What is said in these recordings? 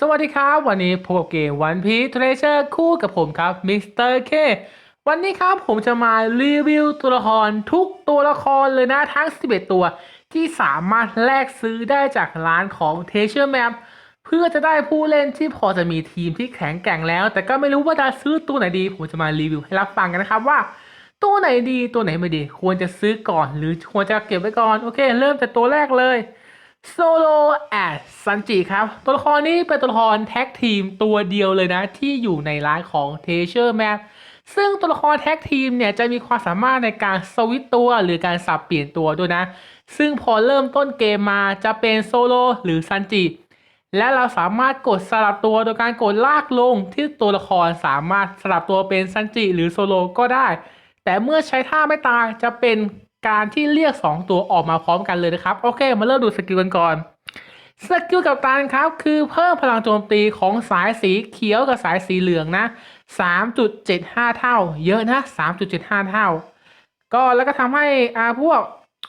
สวัสดีครับ วันนี้พบกับเกมวันพีทเทรเชอร์คู่กับผมครับมิสเตอร์เควันนี้ครับผมจะมารีวิวตัวละครทุกตัวละครเลยนะทั้ง 11 ตัว ที่สามารถแลกซื้อได้จากร้านของ t r e a s u r e Map เพื่อจะได้ผู้เล่นที่พอจะมีทีมที่แข็งแกร่งแล้ว แต่ก็ไม่รู้ว่าจะซื้อตัวไหนดี ผมจะมารีวิวให้รับฟังกันนะครับว่า ตัวไหนดีตัวไหนไม่ดี ควรจะซื้อก่อน หรือควรจะเก็บไว้ก่อนโอเค เริ่มจากตัวแรกเลย โซโลแอดซันจิครับ ตัวละครนี้เป็นตัวละครแท็กทีมตัวเดียวเลยนะ ที่อยู่ในร้านของ t ทเชอร์แมปซึ่งตัวละครแท็กทีมเนี่ยจะมีความสามารถในการสวิตตัวหรือการสับเปลี่ยนตัวด้วยนะ ซึ่งพอเริ่มต้นเกมมาจะเป็นโซโลหรือซันจิและเราสามารถกดสลับตัวโดยการกดลากลงที่ตัวละครสามารถสลับตัวเป็นซันจิหรือโซโลก็ได้ แต่เมื่อใช้ท่าไม่ตายจะเป็น การที่เรียก 2 ตัวออกมาพร้อมกันเลยนะครับ โอเค มาเริ่มดูสกิลกันก่อน สกิลกับตันครับ คือเพิ่มพลังโจมตีของสายสีเขียวกับสายสีเหลืองนะ 3.75 เท่า เยอะนะ 3.75 เท่า ก็แล้วก็ทำให้อาพวก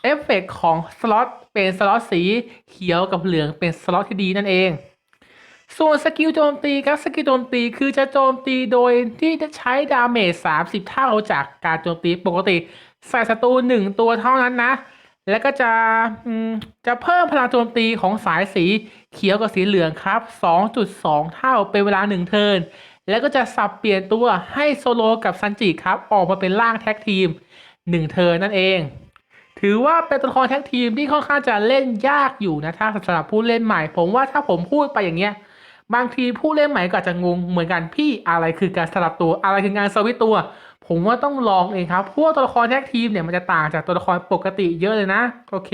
เอฟเฟกต์ของสล็อตเป็นสล็อตสีเขียวกับเหลืองเป็นสล็อตที่ดีนั่นเองส่วนสกิลโจมตีครับสกิลโจมตีคือจะโจมตีโดยที่จะใช้ดาเมจ30 เท่าจากการโจมตีปกติ ใส่ศัตรูหนึ่งตัวเท่านั้นนะ แล้วก็จะจะเพิ่มพลังโจมตีของสายสีเขียวกับสีเหลืองครับ 2.2 เท่าเป็นเวลา1เทิร์นแล้วก็จะสับเปลี่ยนตัวให้โซโลกับซันจิครับ ออกมาเป็นร่างแท็กทีม1เทิร์นนั่นเอง ถือว่าเป็นตัวละครแท็กทีมที่ค่อนข้างจะเล่นยากอยู่นะถ้าสำหรับผู้เล่นใหม่ ผมว่าถ้าผมพูดไปอย่างเงี้ยบางทีผู้เล่นใหม่ก็อาจจะงงเหมือนกันพี่อะไรคือการสลับตัวอะไรคือการสวิตตัว ผมว่าต้องลองเองครับพวกตัวละครแท็กทีมเนี่ยมันจะต่างจากตัวละครปกติเยอะเลยนะโอเค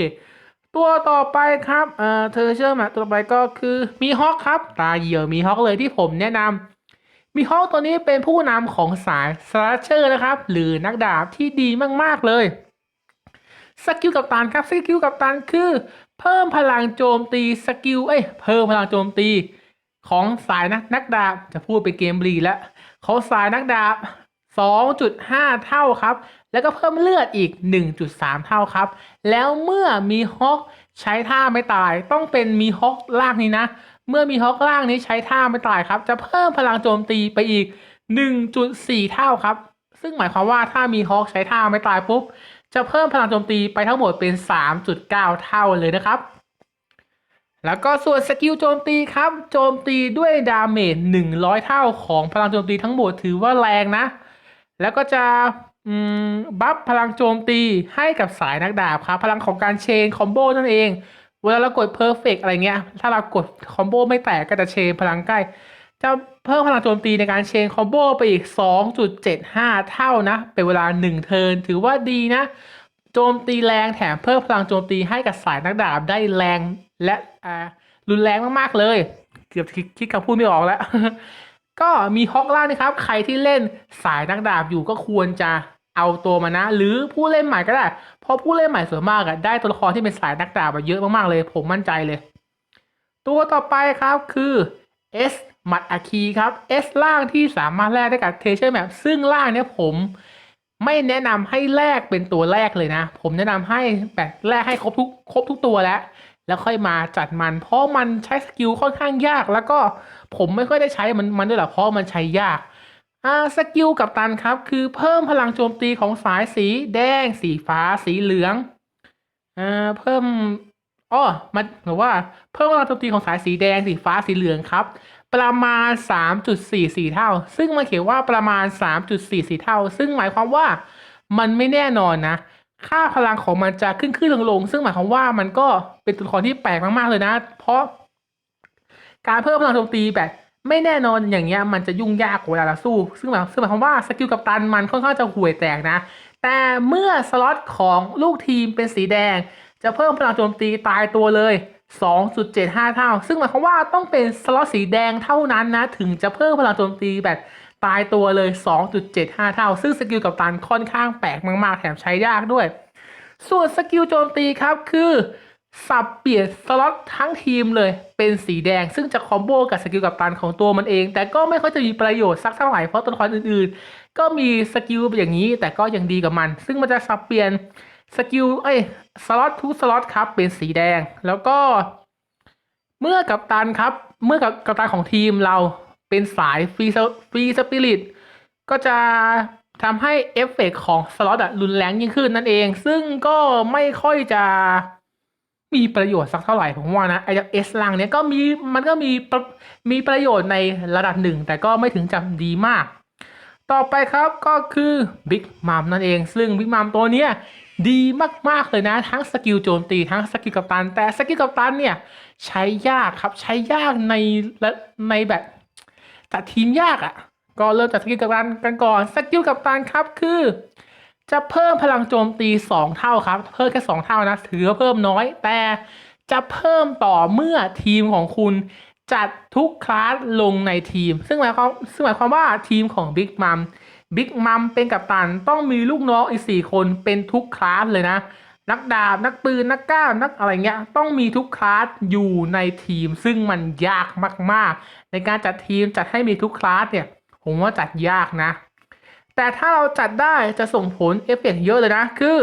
ตัวต่อไปครับเอ่อเธอเชื่อมตัวต่อไปก็คือมีฮอคครับ ตาเหยี่ยวมีฮอคเลยที่ผมแนะนำมีฮอคตัวนี้เป็นผู้นำของสายสลาเชอร์นะครับ หรือนักดาบที่ดีมากๆเลยสกิลกับตันครับสกิลกับตันคือ เพิ่มพลังโจมตีสกิลเอ้ยเพิ่มพลังโจมตีของสายนักนักดาบจะพูดเป็นเกมบลีแล้วเของสายนักดาบ 2.5 เท่าครับ แล้วก็เพิ่มเลือดอีก 1.3 เท่าครับ แล้วเมื่อมีฮอกใช้ท่าไม่ตาย ต้องเป็นมีฮอกล่างนี้นะ เมื่อมีฮอกล่างนี้ใช้ท่าไม่ตายครับ จะเพิ่มพลังโจมตีไปอีก 1.4 เท่าครับ ซึ่งหมายความว่าถ้ามีฮอกใช้ท่าไม่ตายปุ๊บ จะเพิ่มพลังโจมตีไปทั้งหมดเป็น 3.9 เท่าเลยนะครับแล้วก็ส่วนสกิลโจมตีครับ โจมตีด้วยดาเมจ100 เท่าของพลังโจมตีทั้งหมดถือว่าแรงนะ แล้วก็จะบัฟพลังโจมตีให้กับสายนักดาบครับ พลังของการเชนคอมโบนั่นเอง เวลาเรากดเพอร์เฟกอะไรเงี้ย ถ้าเรากดคอมโบไม่แตกก็จะเชนพลังใกล้ จะเพิ่มพลังโจมตีในการเชนคอมโบไปอีก 2.75 เท่านะ เป็นเวลา 1 เทิร์นถือว่าดีนะ โจมตีแรงแถมเพิ่มพลังโจมตีให้กับสายนักดาบได้แรงและรุนแรงมากๆเลย เกือบคิดคำพูดไม่ออกแล้ว ก็มีฮอกล่างนะครับ ใครที่เล่นสายนักดาบอยู่ก็ควรจะเอาตัวมานะ หรือผู้เล่นใหม่ก็ได้ เพราะผู้เล่นใหม่ส่วนมากอะได้ตัวละครที่เป็นสายนักดาบอะเยอะมากๆเลย ผมมั่นใจเลย ตัวต่อไปครับคือ S หมัดอาคีครับ S ล่างที่สามารถแลกได้กับเทเชอร์แมปซึ่งล่างเนี้ยผมไม่แนะนำให้แลกเป็นตัวแรกเลยนะ ผมแนะนำให้แบบแลกให้ครบทุกครบทุกตัวแล้ว แล้วค่อยมาจัดมัน เพราะมันใช้สกิลค่อนข้างยาก แล้วก็ผมไม่ค่อยได้ใช้มันมันด้วยหรอกเพราะมันใช้ยากอ่าสกิลกับตันครับคือเพิ่มพลังโจมตีของสายสีแดง สีฟ้า สีเหลืองอ่าเพิ่มอ้อมันหรือว่าเพิ่มพลังโจมตีของสายสีแดง สีฟ้าสีเหลืองครับ ประมาณ 3.44 เท่า ซึ่งมันเขียนว่าประมาณ 3.44 เท่า ซึ่งหมายความว่ามันไม่แน่นอนนะ ค่าพลังของมันจะขึ้นขึ้นลงลงซึ่งหมายความว่ามันก็เป็นตัวละครที่แปลกมากๆเลยนะ เพราะ การเพิ่มพลังโจมตีแบบไม่แน่นอนอย่างเงี้ยมันจะยุ่งยากกว่าเวลาเราสู้ ซึ่งหมายซึ่งหมายความว่าสกิลกับตันมันค่อนข้างจะห่วยแตกนะ แต่เมื่อสล็อตของลูกทีมเป็นสีแดง จะเพิ่มพลังโจมตีตายตัวเลย 2.75 เท่า ซึ่งหมายความว่าต้องเป็นสล็อตสีแดงเท่านั้นนะ ถึงจะเพิ่มพลังโจมตีแบบ ตายตัวเลย 2.75 เท่า ซึ่งสกิลกับตันค่อนข้างแปลกมากๆ แถมใช้ยากด้วย ส่วนสกิลโจมตีครับคือ สับเปลี่ยนสล็อตทั้งทีมเลยเป็นสีแดง ซึ่งจะคอมโบกับสกิลกับตันของตัวมันเอง แต่ก็ไม่ค่อยจะมีประโยชน์สักเท่าไหร่เพราะตัวละครอื่นๆ ก็มีสกิลอย่างนี้แต่ก็ยังดีกับมัน ซึ่งมันจะสับเปลี่ยนสกิลเอ้ยสล็อตทุกสล็อตครับเป็นสีแดง แล้วก็ เมื่อกับตันครับ เมื่อกับกัปตันของทีมเรา เป็นสายฟรีฟรีสปิริตก็จะทำให้เอฟเฟกต์ของสล็อตอะรุนแรงยิ่งขึ้นนั่นเอง ซึ่งก็ไม่ค่อยจะมีประโยชน์สักเท่าไหร่ผมว่านะไอ้เอสลังเนี้ยก็มีมันก็มีมีประโยชน์ในระดับหนึ่ง แต่ก็ไม่ถึงจะดีมาก ต่อไปครับก็คือบิ๊กมัมนั่นเอง ซึ่งบิ๊กมัมตัวเนี้ยดีมาก ๆ เลยนะ ทั้งสกิลโจมตีทั้งสกิลกัปตัน แต่สกิลกัปตันเนี่ย ใช้ยากครับใช้ยากในในแบบ จัดทีมยากอะ่ะ ก็เริ่มจากสกิลกัปตันกันก่อนสกิลกัปตันครับคือ จะเพิ่มพลังโจมตี 2 เท่าครับ เพิ่มแค่ 2 เท่านะถือว่าเพิ่มน้อย แต่จะเพิ่มต่อเมื่อทีมของคุณจัดทุกคลาสลงในทีม ซึ่งหมายความซึ่งหมายความว่าทีมของบิ๊กมัมบิ๊กมัมเป็นกัปตันต้องมีลูกน้องอีกสี่คนเป็นทุกคลาสเลยนะ นักดาบนักปืนนักกล้ามนักอะไรเงี้ยต้องมีทุกคลาสอยู่ในทีม ซึ่งมันยากมากๆ ในการจัดทีมจัดให้มีทุกคลาสเนี่ย ผมว่าจัดยากนะ แต่ถ้าเราจัดได้จะส่งผลเอฟเฟกต์เยอะเลยนะ คือ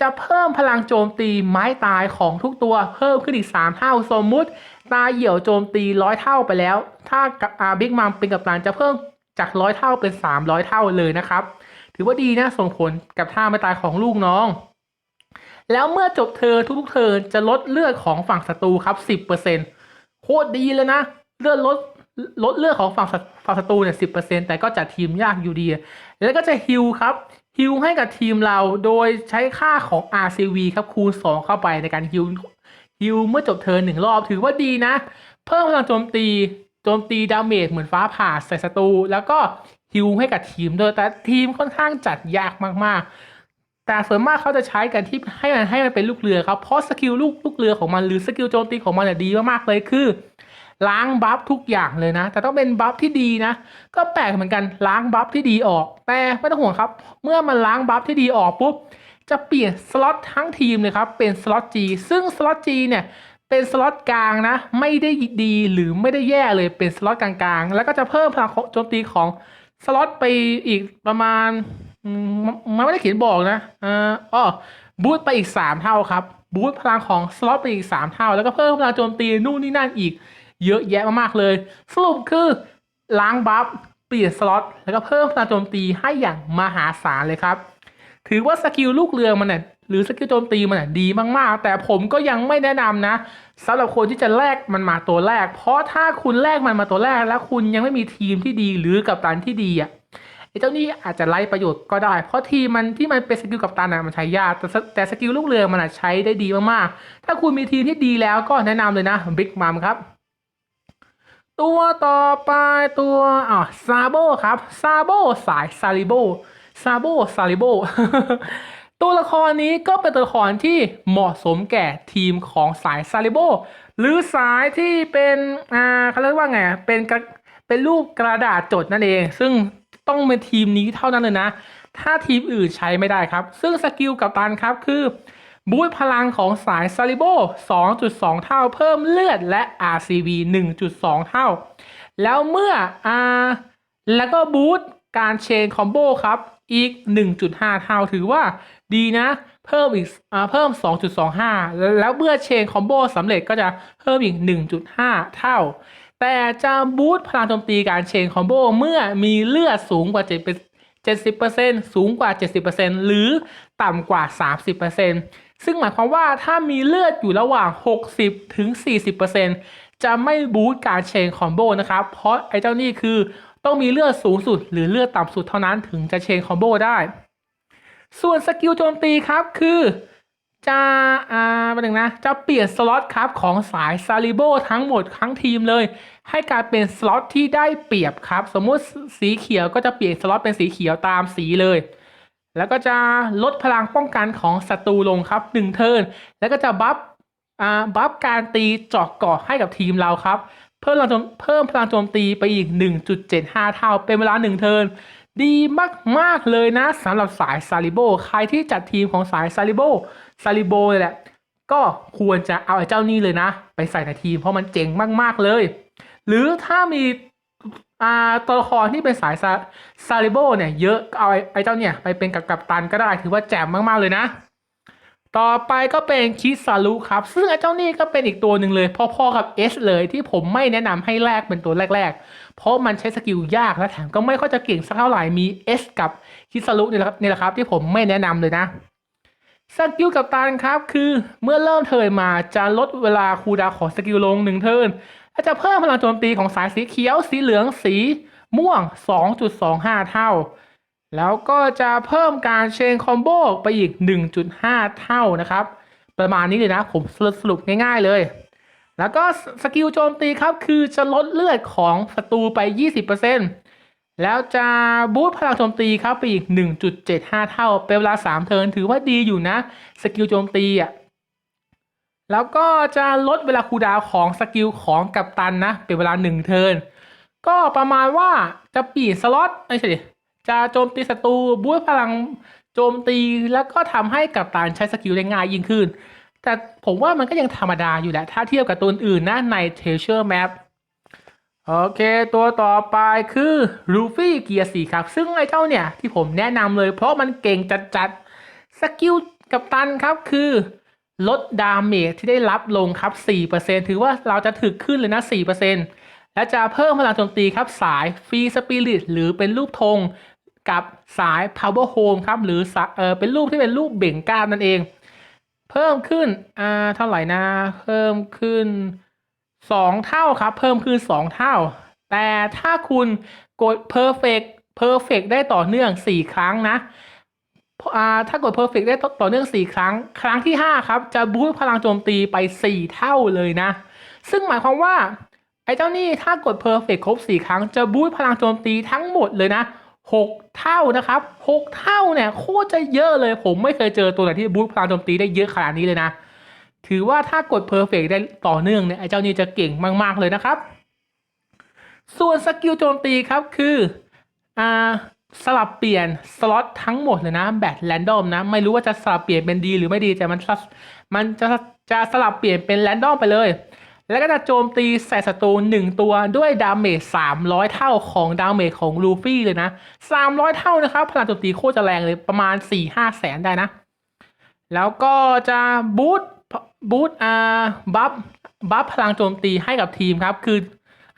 จะเพิ่มพลังโจมตีไม้ตายของทุกตัวเพิ่มขึ้นอีก 3 เท่าสมมุติ ตาเหี่ยวโจมตีร้อยเท่าไปแล้ว ถ้ากับอาบิ๊กมัมเป็นกัปตันจะเพิ่มจากร้อยเท่าเป็น 300 เท่าเลยนะครับ ถือว่าดีนะส่งผลกับท่าไม่ตายของลูกน้อง แล้วเมื่อจบเธอทุกๆเธอจะลดเลือดของฝั่งศัตรูครับ10%โคตรดีเลยนะ เลือดลดลดเลือดของฝั่งฝั่งศัตรูเนี่ยสิบเปอร์เซ็นแต่ก็จัดทีมยากอยู่ดี แล้วก็จะฮิลครับฮิลให้กับทีมเราโดยใช้ค่าของ RCV ครับคูณ 2 เข้าไปในการฮิลฮิลเมื่อจบเทิร์นหนึ่งรอบถือว่าดีนะ เพิ่มพลังโจมตีโจมตีดาเมจเหมือนฟ้าผ่าใส่ศัตรูแล้วก็ฮิลให้กับทีมด้วยแต่ทีมค่อนข้างจัดยากมากๆ แต่ส่วนมากเขาจะใช้กันที่ให้มันให้มันเป็นลูกเรือครับเพราะสกิลลูกลูกเรือของมันหรือสกิลโจมตีของมันเนี่ยดีมากๆเลยคือ ล้างบัฟทุกอย่างเลยนะ แต่ต้องเป็นบัฟที่ดีนะ ก็แปลกเหมือนกันล้างบัฟที่ดีออก แต่ไม่ต้องห่วงครับ เมื่อมันล้างบัฟที่ดีออกปุ๊บจะเปลี่ยนสล็อตทั้งทีมเลยครับเป็นสล็อต G ซึ่งสล็อต G เนี่ยเป็นสล็อตกลางนะ ไม่ได้ดีหรือไม่ได้แย่เลยเป็นสล็อตกลางๆ แล้วก็จะเพิ่มพลังโจมตีของสล็อตไปอีกประมาณ อืมมันไม่ได้เขียนบอกนะอ่าอ๋อบูตไปอีก3เท่าครับ บูตพลังของสล็อตไปอีก3เท่า แล้วก็เพิ่มพลังโจมตีนู่นนี่นั่นอีก เยอะแยะมากๆเลย สรุปคือล้างบัฟเปลี่ยนสล็อตแล้วก็เพิ่มพลังโจมตีให้อย่างมหาศาลเลยครับ ถือว่าสกิลลูกเรือมันเนี่ยหรือสกิลโจมตีมันเนี่ยดีมากๆ แต่ผมก็ยังไม่แนะนำนะสำหรับคนที่จะแลกมันมาตัวแรก เพราะถ้าคุณแลกมันมาตัวแรกแล้วคุณยังไม่มีทีมที่ดีหรือกับตันที่ดีอะ เจ้านี่อาจจะไล่ประโยชน์ก็ได้ เพราะทีมมันที่มันเป็นสกิลกับตันอะมันใช้ยากแต่แต่สกิลลูกเรือมันอะใช้ได้ดีมากๆ ถ้าคุณมีทีมที่ดีแล้วก็แนะนำเลยนะบิ๊กมัมครับ ตัวต่อไปตัวอ่าซาโบครับซาโบสายซาริโบซาโบซาริโบตัวละครนี้ก็เป็นตัวละครที่เหมาะสมแก่ทีมของสายซาริโบหรือสายที่เป็นอ่าเขาเรียกว่าไงเป็นกระเป็นรูปกระดาษจดนั่นเอง ซึ่ง ต้องเป็นทีมนี้เท่านั้นเลยนะ ถ้าทีมอื่นใช้ไม่ได้ครับ ซึ่งสกิลกับตันครับคือบูตพลังของสายซาริโบ 2.2 เท่าเพิ่มเลือดและ RCV 1.2 เท่า แล้วเมื่ออ่าแล้วก็บูตการเชนคอมโบครับ อีก 1.5 เท่าถือว่าดีนะ เพิ่มอีกอ่าเพิ่ม 2.25แล้วแล้วเมื่อเชนคอมโบสำเร็จก็จะเพิ่มอีก 1.5 เท่า แต่จะบูตพลังโจมตีการเชนคอมโบเมื่อมีเลือดสูงกว่า 70%สูงกว่า 70%หรือต่ำกว่า 30%ซึ่งหมายความว่าถ้ามีเลือดอยู่ระหว่าง 60 ถึง 40%จะไม่บูตการเชนคอมโบนะครับ เพราะไอ้เจ้านี่คือต้องมีเลือดสูงสุดหรือเลือดต่ำสุดเท่านั้นถึงจะเชนคอมโบได้ ส่วนสกิลโจมตีครับคือ จะอ่าป็นหนึ่งนะ จะเปลี่ยนสล็อตครับของสายซาริโบทั้งหมดทั้งทีมเลย ให้กลายเป็นสล็อตที่ได้เปรียบครับ สมมุติสีเขียวก็จะเปลี่ยนสล็อตเป็นสีเขียวตามสีเลย แล้วก็จะลดพลังป้องกันของศัตรูลงครับหนึ่งเทิร์นแล้วก็จะบัฟอ่าบัฟการตีเจอกเกาะให้กับทีมเราครับ เพิ่มพลังโจมเพิ่มพลังโจมตีไปอีก 1.75 เท่า เป็นเวลา1เทิร์นดีมากๆเลยนะสำหรับสายซาริโบใครที่จัดทีมของสายซาริโบ ซาริโบเลยแหละ ก็ควรจะเอาไอ้เจ้านี่เลยนะ ไปใส่ในทีมเพราะมันเจ๋งมาก ๆ เลย หรือถ้ามีอ่าตัวละครที่เป็นสายซาซาริโบเนี่ยเยอะก็เอาไอ้เจ้าเนี่ยไปเป็นกับกัปตันก็ได้ถือว่าแจ่มมาก ๆ เลยนะ ต่อไปก็เป็นคิซารุครับ ซึ่งไอ้เจ้านี่ก็เป็นอีกตัวหนึ่งเลยพ่อๆกับ S เลยที่ผมไม่แนะนำให้แลกเป็นตัวแรก ๆ เพราะมันใช้สกิลยากและแถมก็ไม่ค่อยจะเก่งสักเท่าไหร่มี S กับคิซารุนี่แหละครับนี่แหละครับที่ผมไม่แนะนำเลยนะ สกิลกับตันครับ คือเมื่อเริ่มเทิร์นมาจะลดเวลาคูดาของสกิลลงหนึ่งเทิร์นและจะเพิ่มพลังโจมตีของสายสีเขียว สีเหลืองสีม่วง 2.25 เท่า แล้วก็จะเพิ่มการเชนคอมโบไปอีก 1.5 เท่านะครับ ประมาณนี้เลยนะ ผมสรุปง่ายๆเลย แล้วก็สกิลโจมตีครับ คือจะลดเลือดของศัตรูไป 20% แล้วจะบูสต์พลังโจมตีครับไปอีก 1.75 เท่า เป็นเวลา 3 เทิร์นถือว่าดีอยู่นะ สกิลโจมตีอะ แล้วก็จะลดเวลาคูดาวของสกิลของกัปตันนะ เป็นเวลา 1 เทิร์นก็ประมาณว่าจะปีดสล็อตไม่ใช่ดิจะโจมตีศัตรูบูสต์พลังโจมตีแล้วก็ทำให้กัปตันใช้สกิลได้ง่ายยิ่งขึ้น แต่ผมว่ามันก็ยังธรรมดาอยู่แหละ ถ้าเทียบกับตัวอื่นนะใน Treasure Map โอเค ตัวต่อไปคือลูฟี่เกียร์สี่ครับ ซึ่งไอ้เจ้าเนี่ยที่ผมแนะนำเลย เพราะมันเก่งจัดๆสกิลกับตันครับคือลดดาเมจที่ได้รับลงครับ 4%ถือว่าเราจะถึกขึ้นเลยนะ 4%และจะเพิ่มพลังโจมตีครับสายฟรีสปิริตหรือเป็นรูปธงกับสาย Power Home ครับ หรือเออเป็นรูปที่เป็นรูปเบ่งกล้ามนั่นเอง เพิ่มขึ้นอ่าเท่าไหร่นะ เพิ่มขึ้น สองเท่าครับ เพิ่มขึ้นสองเท่า แต่ถ้าคุณกด perfect perfect ได้ต่อเนื่องสี่ครั้งนะอ่าถ้ากด perfect ได้ต่อเนื่องสี่ครั้ง ครั้งที่ห้าครับ จะบูสต์พลังโจมตีไปสี่เท่าเลยนะ ซึ่งหมายความว่า ไอ้เจ้านี่ถ้ากด perfect ครบสี่ครั้ง จะบูสต์พลังโจมตีทั้งหมดเลยนะหกเท่านะครับหกเท่าเนี่ยโคตรจะเยอะเลย ผมไม่เคยเจอตัวไหนที่บูสต์พลังโจมตีได้เยอะขนาดนี้เลยนะ ถือว่าถ้ากด perfect ได้ต่อเนื่องเนี่ยไอ้เจ้านี่จะเก่งมาก ๆ เลยนะครับ ส่วนสกิลโจมตีครับคืออ่าสลับเปลี่ยนสล็อตทั้งหมดเลยนะแบบแรนดอมนะ ไม่รู้ว่าจะสลับเปลี่ยนเป็นดีหรือไม่ดีแต่มันมันจะจะสลับเปลี่ยนเป็นแรนดอมไปเลย แล้วก็จะโจมตีใส่ศัตรูหนึ่งตัวด้วยดาเมจ300 เท่าของดาเมจของลูฟี่เลยนะ 300 เท่านะครับพลังโจมตีโคตรจะแรงเลยประมาณ 4-5แสนได้นะ แล้วก็จะบูต บูตอาบัฟบัฟพลังโจมตีให้กับทีมครับ คือ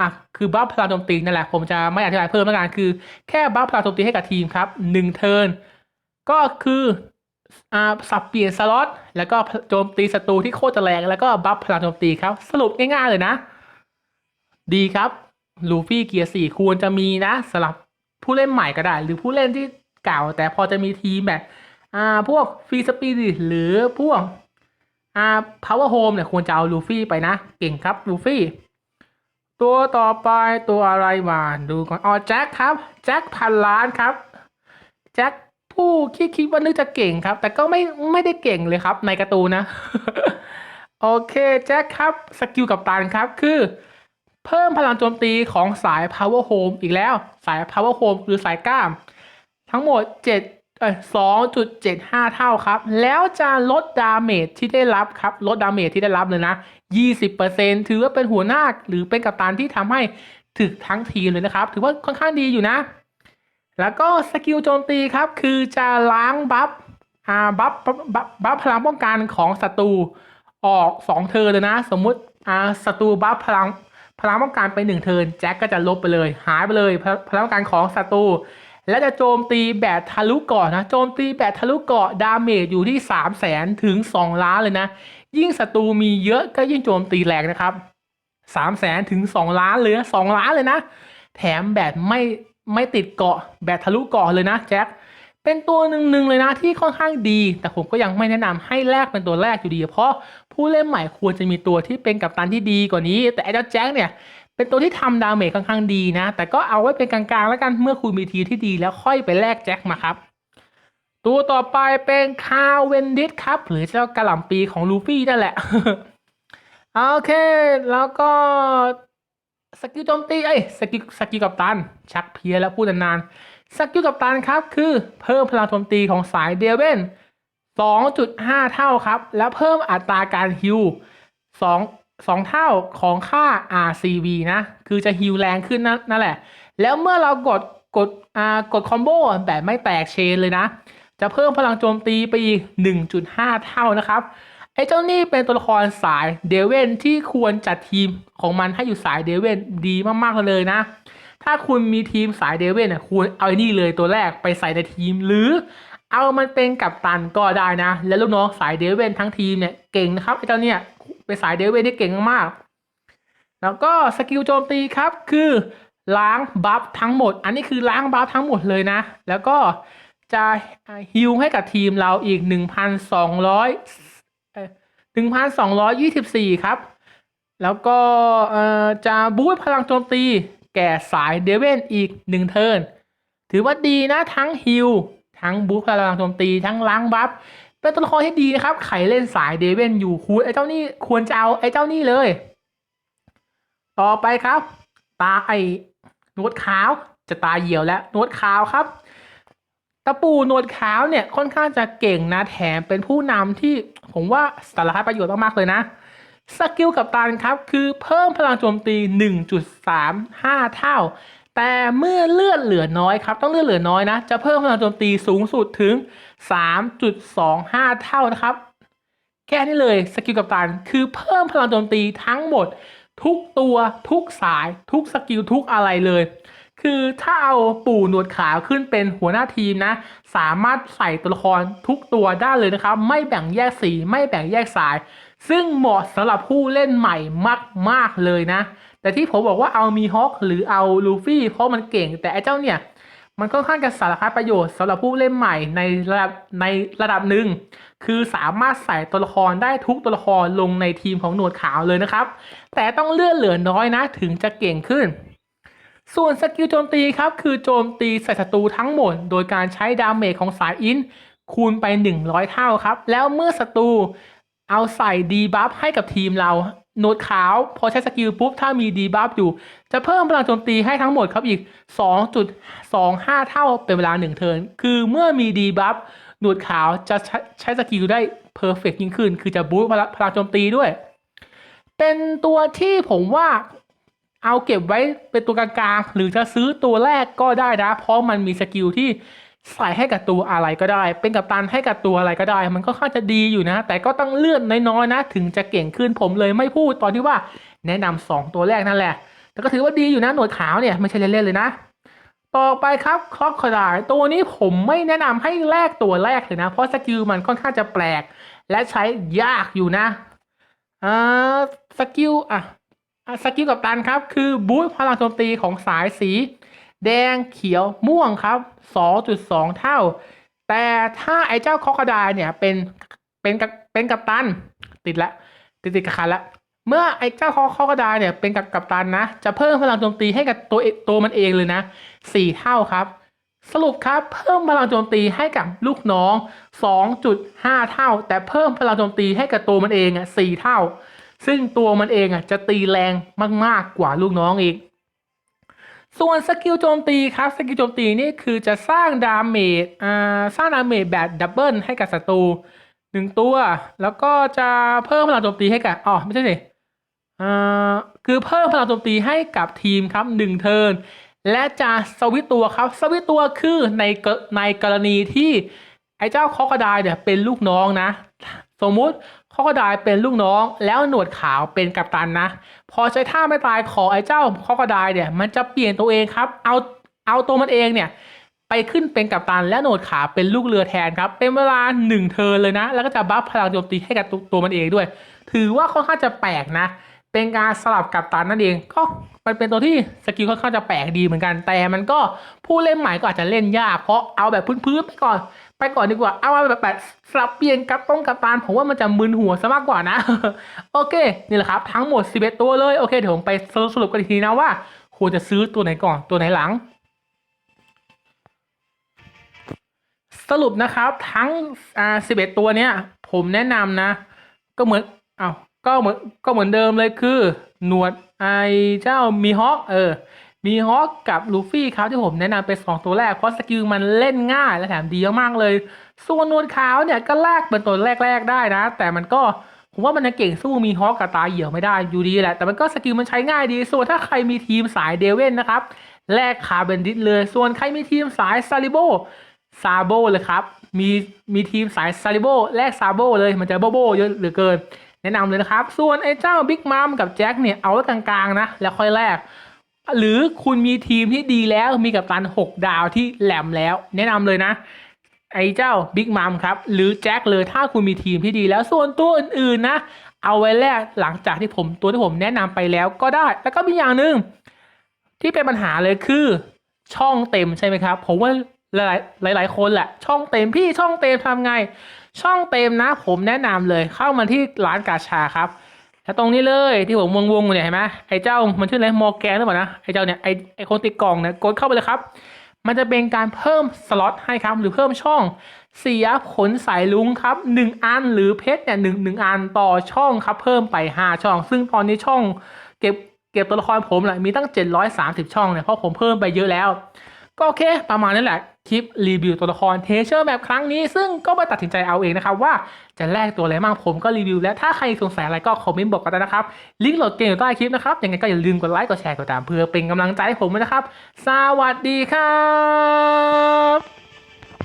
อะคือบัฟพลังโจมตีนั่นแหละผมจะไม่อธิบายเพิ่มแล้วกันคือแค่บัฟพลังโจมตีให้กับทีมครับหนึ่งเทิร์นก็คืออ่าสับเปลี่ยนสล็อตแล้วก็โจมตีศัตรูที่โคตรแรงแล้วก็บัฟพลังโจมตีครับ สรุปง่ายๆเลยนะ ดีครับลูฟี่เกียร์สี่ควรจะมีนะสำหรับผู้เล่นใหม่ก็ได้ หรือผู้เล่นที่เก่าแต่พอจะมีทีมแบบอ่าพวกฟรีสปีดหรือพวก อ่า power home เนี่ยควรจะเอาลูฟี่ไปนะ เก่งครับลูฟี่ ตัวต่อไปตัวอะไรมาดูก่อนอ๋อแจ็คครับแจ็คพันล้านครับแจ็คผู้คิดคิดว่านึกจะเก่งครับ แต่ก็ไม่ไม่ได้เก่งเลยครับ ในการ์ตูนนะ โอเคแจ็คครับสกิลกับตันครับคือ เพิ่มพลังโจมตีของสาย power home อีกแล้ว สาย power home หรือสายกล้าม ทั้งหมด 7 เอ้ย2.75เท่าครับ แล้วจะลดดาเมจที่ได้รับครับ ลดดาเมจที่ได้รับเลยนะ20%ถือว่าเป็นหัวหน้าหรือเป็นกัปตันที่ทำให้ถึกทั้งทีมเลยนะครับ ถือว่าค่อนข้างดีอยู่นะ แล้วก็สกิลโจมตีครับ คือจะล้างบัฟอ่าบัฟบัฟบัฟพลังป้องกันของศัตรูออก2เทิร์นเลยนะ สมมุติอ่าศัตรูบัฟพลังพลังป้องกันไป1เทิร์นแจ็คก็จะลบไปเลย หายไปเลยพลังป้องกันของศัตรู และจะโจมตีแบบทะลุเกาะนะ โจมตีแบบทะลุเกาะดาเมจอยู่ที่ 3 0 0แสนถึง 2 ล้านเลยนะ ยิ่งศัตรูมีเยอะก็ยิ่งโจมตีแรงนะครับ3 0 0แสนถึง 2 ล้านเลยนะ2ล้านเลยนะ แถมแบบไม่ไม่ติดเกาะแบบทะลุเกาะเลยนะแจ็คเป็นตัวหนึ่งๆเลยนะที่ค่อนข้างดี แต่ผมก็ยังไม่แนะนำให้แลกเป็นตัวแรกอยู่ดี เพราะผู้เล่นใหม่ควรจะมีตัวที่เป็นกัปตันที่ดีกว่านี้ แต่ไอ้เจ้าแจ็คเนี่ย เป็นตัวที่ทำดาเมจค่อนข้างดีนะ แต่ก็เอาไว้เป็นกลางๆ แล้วกันเมื่อคุณมีทีที่ดีแล้วค่อยไปแลกแจ็คมาครับ ตัวต่อไปเป็นคาเวนดิสครับ หรือเจ้ากระหล่ำปีของลูฟี่นั่นแหละ โอเค แล้วก็สกิลโจมตีเอ้สกิลสกิลกับตัน ชักเพียแล้วพูดนานๆสกิลกับตันครับ คือเพิ่มพลังโจมตีของสายเดเวน2.5 เท่าครับ แล้วเพิ่มอัตราการฮิว2 2เท่าของค่า RCV นะ คือจะฮิวแรงขึ้นนั่นนั่นแหละ แล้วเมื่อเรากดกดอ่ากดคอมโบแบบไม่แตกเชนเลยนะ จะเพิ่มพลังโจมตีไปอีก 1.5 เท่านะครับ ไอ้เจ้านี่เป็นตัวละครสายเดเวนที่ควรจัดทีมของมันให้อยู่สายเดเวนดีมากๆเลยนะ ถ้าคุณมีทีมสายเดเวนอะคุณเอาไอ้นี่เลยตัวแรกไปใส่ในทีมหรือเอามันเป็นกัปตันก็ได้นะ และลูกน้องสายเดเวนทั้งทีมเนี่ยเก่งนะครับไอ้เจ้าเนี่ย เป็นสายเดเวนที่เก่งมากๆแล้วก็สกิลโจมตีครับคือล้างบัฟทั้งหมด อันนี้คือล้างบัฟทั้งหมดเลยนะ แล้วก็จะฮิลให้กับทีมเราอีก 1,200 1,224 ครับ แล้วก็จะบูสต์พลังโจมตีแก่สายเดเวนอีกหนึ่งเทิร์น ถือว่าดีนะทั้งฮิลทั้งบูสต์พลังโจมตีทั้งล้างบัฟ เป็นตัวละครที่ดีนะครับใครเล่นสายเดเวนอยู่คุณไอ้เจ้านี่ควรจะเอาไอ้เจ้านี่เลย ต่อไปครับ ตาไอ้นวดขาวจะตาเหี่ยวแล้วนวดขาวครับ ตะปูนวดขาวเนี่ยค่อนข้างจะเก่งนะแถมเป็นผู้นำที่ผมว่าสารพัดประโยชน์มากๆเลยนะสกิลกับตันครับ คือเพิ่มพลังโจมตี 1.35 เท่า แต่เมื่อเลือดเหลือน้อยครับ ต้องเลือดเหลือน้อยนะ จะเพิ่มพลังโจมตีสูงสุดถึง 3.25 เท่านะครับ แค่นี้เลยสกิลกับตันคือเพิ่มพลังโจมตีทั้งหมด ทุกตัวทุกสาย ทุกสกิลทุกอะไรเลย คือถ้าเอาปู่หนวดขาวขึ้นเป็นหัวหน้าทีมนะ สามารถใส่ตัวละครทุกตัวได้เลยนะครับ ไม่แบ่งแยกสี ไม่แบ่งแยกสาย ซึ่งเหมาะสำหรับผู้เล่นใหม่มาก ๆ เลยนะ แต่ที่ผมบอกว่าเอามีฮอคหรือเอาลูฟี่เพราะมันเก่ง แต่ไอ้เจ้าเนี่ย มันค่อนข้างจะสารพัดประโยชน์สำหรับผู้เล่นใหม่ในระดับในระดับหนึ่ง คือสามารถใส่ตัวละครได้ทุกตัวละครลงในทีมของหนวดขาวเลยนะครับ แต่ต้องเลือนเหลือน้อยนะ ถึงจะเก่งขึ้น ส่วนสกิลโจมตีครับ คือโจมตีใส่ศัตรูทั้งหมด โดยการใช้ดาเมจของสายอินคูณไป 100 เท่าครับ แล้วเมื่อศัตรู เอาใส่ดีบัฟให้กับทีมเราโนดขาวพอใช้สกิลปุ๊บ ถ้ามีดีบัฟอยู่ จะเพิ่มพลังโจมตีให้ทั้งหมดครับอีก 2.25 เท่าเป็นเวลา 1 เทิร์นคือเมื่อมีดีบัฟหนวดขาวจะใช้ใช้สกิลได้เพอร์เฟกยิ่งขึ้น คือจะบูสต์พลังพลังโจมตีด้วย เป็นตัวที่ผมว่าเอาเก็บไว้เป็นตัวกลางๆ หรือจะซื้อตัวแรกก็ได้นะ เพราะมันมีสกิลที่ ใส่ให้กับตัวอะไรก็ได้ เป็นกัปตันให้กับตัวอะไรก็ได้ มันก็ค่อนข้าจะดีอยู่นะ แต่ก็ต้องเลื่อนน้อยๆนะ ถึงจะเก่งขึ้นผมเลยไม่พูดตอนที่ว่าแนะนำสองตัวแรกนั่นแหละ แต่ก็ถือว่าดีอยู่นะหนวดขาวเนี่ยไม่ใช่เล่นๆเลยนะ ต่อไปครับคล็อกคดายตัวนี้ผมไม่แนะนำให้แลกตัวแรกเลยนะ เพราะสกิลมันค่อนข้างจะแปลก และใช้ยากอยู่นะอ่าสกิลอะอะสกิลกับตันครับ คือบูสต์พลังโจมตีของสายสี แดงเขียวม่วงครับ 2.2 เท่า แต่ถ้าไอ้เจ้าคอกระดาเนี่ยเป็นเป็นกับเป็นกัปตันติดละติดติดกับคันละเมื่อไอ้เจ้าคอคอกระดาเนี่ยเป็นกับกัปตันนะ จะเพิ่มพลังโจมตีให้กับตัวตัวมันเองเลยนะ 4 เท่าครับสรุปครับเพิ่มพลังโจมตีให้กับลูกน้อง 2.5 เท่า แต่เพิ่มพลังโจมตีให้กับตัวมันเองอะ4เท่า ซึ่งตัวมันเองอะจะตีแรงมากๆกว่าลูกน้องอีก ส่วนสกิลโจมตีครับสกิลโจมตีนี่คือจะสร้างดาเมจอ่าสร้างดาเมจแบบดับเบิลให้กับศัตรูหนึ่งตัว แล้วก็จะเพิ่มพลังโจมตีให้กับอ๋อไม่ใช่สิอ่าคือเพิ่มพลังโจมตีให้กับทีมครับหนึ่งเทิร์นและจะสวิตตัวครับสวิตตัวคือในกในกรณีที่ไอ้เจ้าคอกระดายเนี่ยเป็นลูกน้องนะ สมมุติ คอกระดายเป็นลูกน้อง แล้วหนวดขาวเป็นกัปตันนะ พอใช้ท่าไม่ตายของไอ้เจ้าคอกระดายเนี่ย มันจะเปลี่ยนตัวเองครับ เอาเอาตัวมันเองเนี่ยไปขึ้นเป็นกัปตันและโหนดขาวเป็นลูกเรือแทนครับ เป็นเวลาหนึ่งเทิร์นเลยนะ แล้วก็จะบัฟพลังโจมตีให้กับตัวตัวมันเองด้วย ถือว่าค่อนข้างจะแปลกนะ เป็นการสลับกัปตันนั่นเอง ก็มันเป็นตัวที่สกิลค่อนข้างจะแปลกดีเหมือนกัน แต่มันก็ผู้เล่นใหม่ก็อาจจะเล่นยาก เพราะเอาแบบพื้นๆไปก่อน ไปก่อนดีกว่า เอามาแบบแบบสลับเปลี่ยนกับต้องกัปตันผมว่ามันจะมึนหัวซะมากกว่านะ โอเค นี่แหละครับ ทั้งหมด 11 ตัวเลย โอเค เดี๋ยวผมไปสรุปกันทีนะว่า ควรจะซื้อตัวไหนก่อนตัวไหนหลัง สรุปนะครับทั้งอ่า11 ตัวเนี้ย ผมแนะนำนะ ก็เหมือนเอ้าก็เหมือนก็เหมือนเดิมเลยคือ หนวดไอเจ้ามีฮอคเออ มีฮอคกับลูฟี่ครับที่ผมแนะนำเป็นสองตัวแรก เพราะสกิลมันเล่นง่ายและแถมดีมากๆเลย ส่วนนวดขาวเนี่ยก็แลกเป็นตัวแรก ๆ ได้นะ แต่มันก็ผมว่ามันยังเก่งสู้มีฮอคกับตาเหี่ยวไม่ได้อยู่ดีแหละ แต่มันก็สกิลมันใช้ง่ายดี ส่วนถ้าใครมีทีมสายเดเว่นนะครับแลกคาเบนดิสเลย ส่วนใครมีทีมสายซาริโบซาโบเลยครับ มีมีทีมสายซาริโบแลกซาโบเลยมันจะโบโบเยอะเหลือเกิน แนะนำเลยนะครับ ส่วนไอ้เจ้าบิ๊กมัมกับแจ็คเนี่ยเอาไว้กลางๆนะ แล้วค่อยแลก หรือคุณมีทีมที่ดีแล้วมีกับตัน 6 ดาวที่แหลมแล้ว แนะนำเลยนะ ไอ้เจ้าบิ๊กมัมครับ หรือแจ็คเลยถ้าคุณมีทีมที่ดีแล้วส่วนตัวอื่นๆนะ เอาไว้แลกหลังจากที่ผมตัวที่ผมแนะนำไปแล้วก็ได้ แล้วก็มีอย่างหนึ่งที่เป็นปัญหาเลยคือช่องเต็มใช่ไหมครับผมว่าหลายหลายๆคนแหละ ช่องเต็มพี่ช่องเต็มทำไง ช่องเต็มนะ ผมแนะนำเลยเข้ามาที่ร้านกาชาครับ แล้วตรงนี้เลยที่ผมวงๆอยู่เนี่ยเห็นไหมไอ้เจ้ามันชื่ออะไรมอร์แกนหรือเปล่านะไอ้เจ้าเนี่ยไอ้ไอ้คนติดกล่องเนี่ยกดเข้าไปเลยครับ มันจะเป็นการเพิ่มสล็อตให้ครับ หรือเพิ่มช่องเสียผลสายลุงครับหนึ่งอันหรือเพชรเนี่ยหนึ่งหนึ่งอันต่อช่องครับ เพิ่มไปหาช่อง ซึ่งตอนนี้ช่องเก็บเก็บตัวละครผมแหละมีตั้ง 730 ช่องเนี่ยเพราะผมเพิ่มไปเยอะแล้ว ก็โอเคประมาณนั้นแหละ คลิปรีวิวตัวละครเทเชอร์แมปครั้งนี้ ซึ่งก็มาตัดสินใจเอาเองนะครับว่าจะแลกตัวอะไรบ้างผมก็รีวิว แล้วถ้าใครสงสัยอะไรก็คอมเมนต์บอกกันนะครับ ลิงก์โหลดเกมอยู่ใต้คลิปนะครับ ยังไงก็อย่าลืมกดไลค์กดแชร์กดตามเพื่อเป็นกำลังใจให้ผมด้วยนะครับ สวัสดีครับ